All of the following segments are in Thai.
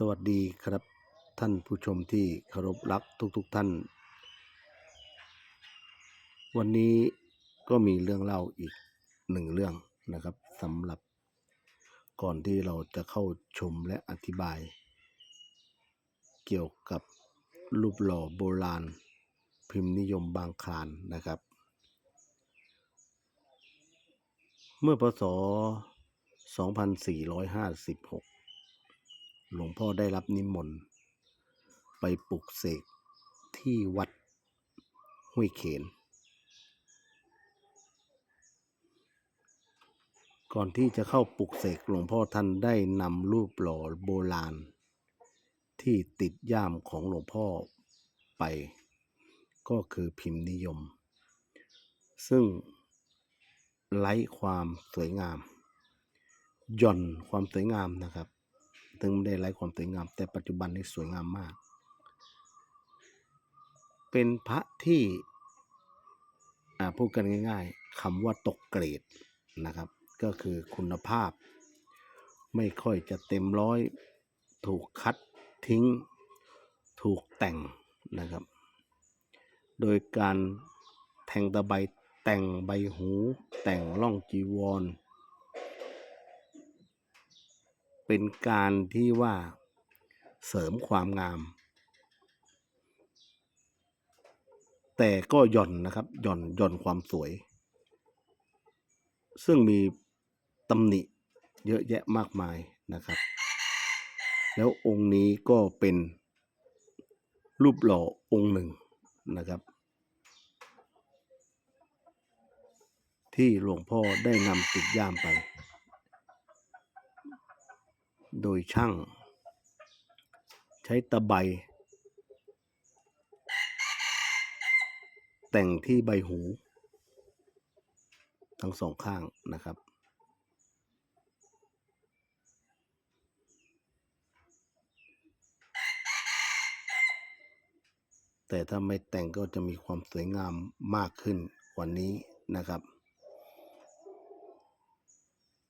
สวัสดีครับท่านผู้ชมที่เคารพรักทุกๆทท่าน วันนี้ก็มีเรื่องเล่าอีกหนึ่งเรื่องนะครับสำหรับก่อนที่เราจะเข้าชมและอธิบาย เกี่ยวกับรูปหล่อโบราณ พิมพ์นิยมบางคลานนะครับ เมื่อพศ 2456 หลวงพ่อได้รับนิมนต์ ไปปลุกเสกที่วัดห้วยเขน ก่อนที่จะเข้าปลุกเสกหลวงพ่อท่านได้นำรูปหล่อโบราณ ที่ติดย่ามของหลวงพ่อไป ก็คือพิมพ์นิยม ซึ่งไร้ความสวยงาม หย่อนความสวยงามนะครับ ถึงไม่ได้ไร้ความสวยงาม แต่ปัจจุบันนี้สวยงามมาก เป็นพระที่พูดกันง่าย ๆคำว่าตกเกรดนะครับ ก็คือคุณภาพ ไม่ค่อยจะเต็มร้อย ถูกคัดทิ้ง ถูกแต่งนะครับ โดยการแทงตะไบแต่งใบหู แต่งล่องจีวร เป็นการที่ว่าเสริมความงาม แต่ก็หย่อนนะครับหย่อนหย่อนความสวย ซึ่งมีตำหนิเยอะแยะมากมายนะครับ แล้วองค์นี้ก็เป็นรูปหล่อองค์หนึ่งนะครับ ที่หลวงพ่อได้นำติดย่ามไป โดยช่าง ใช้ตะไบ แต่งที่ใบหู ทั้งสองข้างนะครับแต่ถ้าไม่แต่งก็จะมีความสวยงามมากขึ้นกว่านี้นะครับ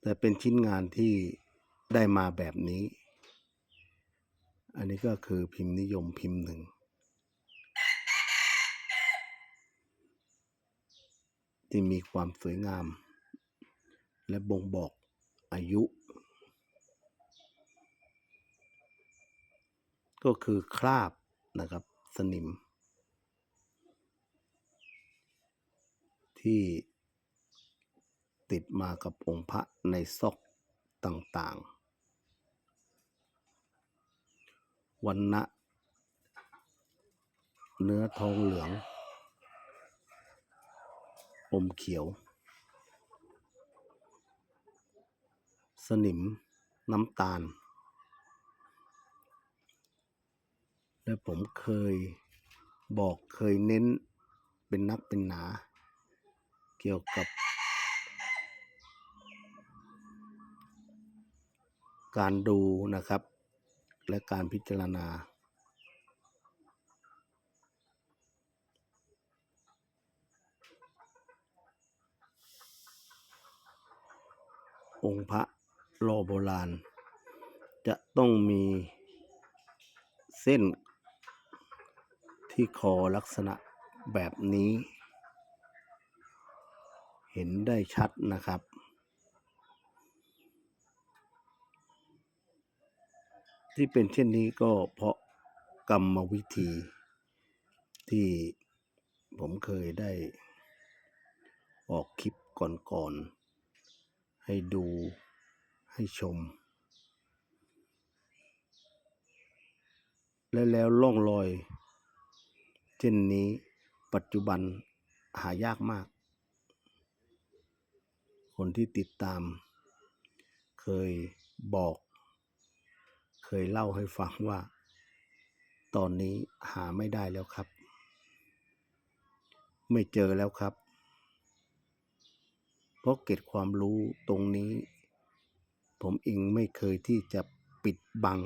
แต่เป็นชิ้นงานที่ ได้มาแบบนี้ อันนี้ก็คือพิมพ์นิยมพิมพ์หนึ่ง ที่มีความสวยงาม และบ่งบอกอายุ ก็คือคราบนะครับสนิม ที่ติดมากับองค์พระในซอกต่างๆ วันนะเนื้อทองเหลือง อมเขียว สนิมน้ำตาล และผมเคยบอกเคยเน้นเป็นนักเป็นหนา เกี่ยวกับการดูนะครับ และการพิจารณา องค์พระโลโบราณ จะต้องมีเส้นที่คอลักษณะแบบนี้ เห็นได้ชัดนะครับ ที่เป็นเช่นนี้ก็เพราะกรรมวิธีที่ผมเคยได้ออกคลิปก่อนๆ ให้ดูให้ชม และแล้วล่องรอย เช่นนี้ปัจจุบันหายากมาก คนที่ติดตามเคยบอก เคยเล่าให้ฟังว่า ตอนนี้หาไม่ได้แล้วครับ ไม่เจอแล้วครับ เพราะเก็บความรู้ตรงนี้ ผมเองไม่เคยที่จะปิดบัง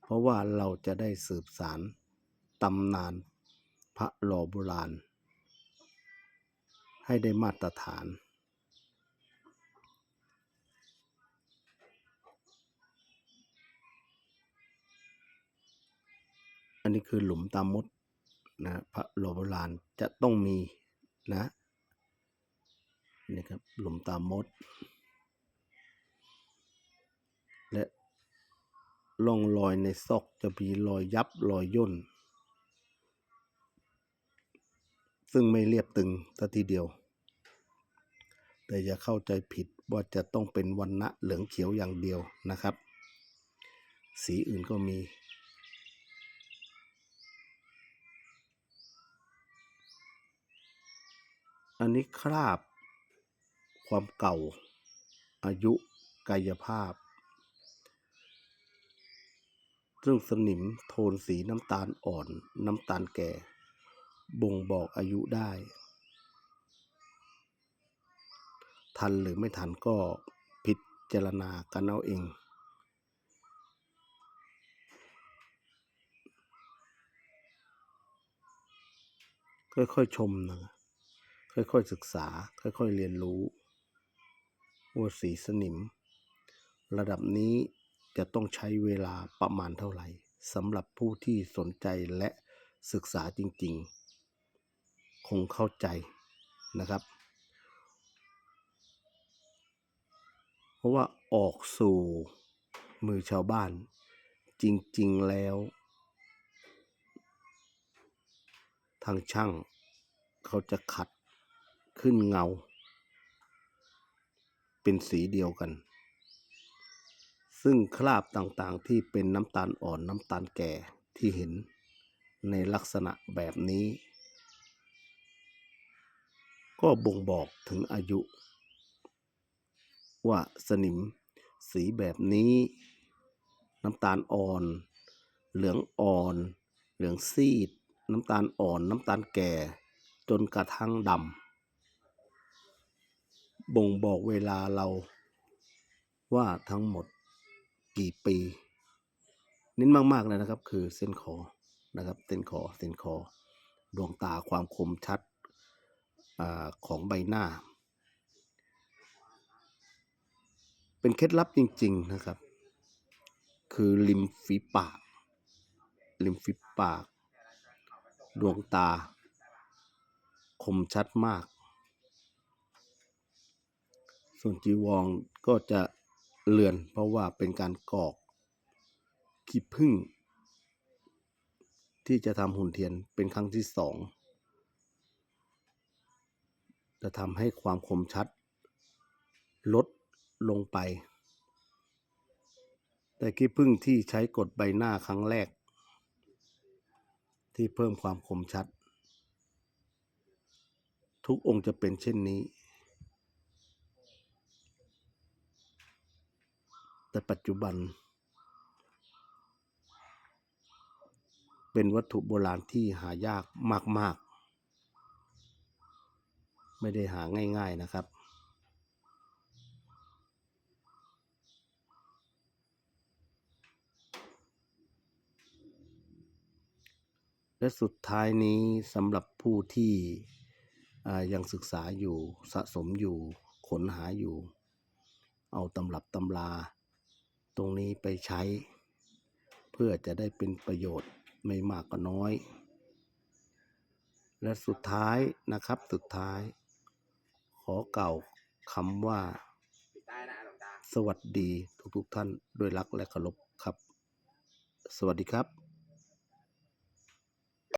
เพราะว่าเราจะได้สืบสารตำนานพระหล่อโบราณ ให้ได้มาตรฐาน อันนี้คือหลุมตามมดนะพระโลโบราณจะต้องมีนะนี่ครับหลุมตามมด และร่องรอยในซอกจะมีรอยยับรอยย่น ซึ่งไม่เรียบตึงสัทีเดียว แต่อย่าเข้าใจผิดว่าจะต้องเป็นวันณะเหลืองเขียวอย่างเดียวนะครับ สีอื่นก็มี อันนี้คราบ ความเก่า อายุกายภาพซึ่งสนิมโทนสีน้ำตาลอ่อนน้ำตาลแก่ บ่งบอกอายุได้ ทันหรือไม่ทันก็พิจารณากันเอาเองค่อยๆชมนะ ค่อยๆศึกษา ค่อยๆเรียนรู้ว่าสีสนิม ระดับนี้จะต้องใช้เวลาประมาณเท่าไหร่สำหรับผู้ที่สนใจและศึกษาจริงๆ คงเข้าใจนะครับ เพราะว่าออกสู่มือชาวบ้าน จริงๆแล้ว ทางช่างเขาจะขัด ขึ้นเงา เป็นสีเดียวกัน ซึ่งคราบต่างๆที่เป็นน้ำตาลอ่อนน้ำตาลแก่ที่เห็นในลักษณะแบบนี้ ก็บ่งบอกถึงอายุ ว่าสนิมสีแบบนี้ น้ำตาลอ่อน เหลืองอ่อน เหลืองซีด น้ำตาลอ่อนน้ำตาลแก่ จนกระทั่งดำ บ่งบอกเวลาเราว่าทั้งหมดกี่ปีเน้นมากๆเลยนะครับ คือเส้นคอนะครับ เส้นคอเส้นคอ ดวงตาความคมชัดอาของใบหน้า เป็นเคล็ดลับจริง ๆนะครับ คือริมฝีปากริมฝีปาก ดวงตา คมชัดมาก ส่วนจีวรก็จะเลือนเพราะว่าเป็นการกรอกขี้ผึ้งที่จะทำหุ่นเทียนเป็นครั้งที่สองจะทำให้ความคมชัด ลดลงไป แต่ขี้ผึ้งที่ใช้กดใบหน้าครั้งแรก ที่เพิ่มความคมชัด ทุกองค์จะเป็นเช่นนี้ แต่ปัจจุบัน เป็นวัตถุโบราณที่หายากมาก ๆ ไม่ได้หาง่าย ๆนะครับ และสุดท้ายนี้สำหรับผู้ที่ยังศึกษาอยู่สะสมอยู่ขนหาอยู่ เอาตำรับตำรา ตรงนี้ไปใช้ เพื่อจะได้เป็นประโยชน์ไม่มากก็น้อย และสุดท้ายนะครับสุดท้าย ขอเก่าคำว่า สวัสดีทุกๆท่านด้วยรักและเคารพครับ สวัสดีครับ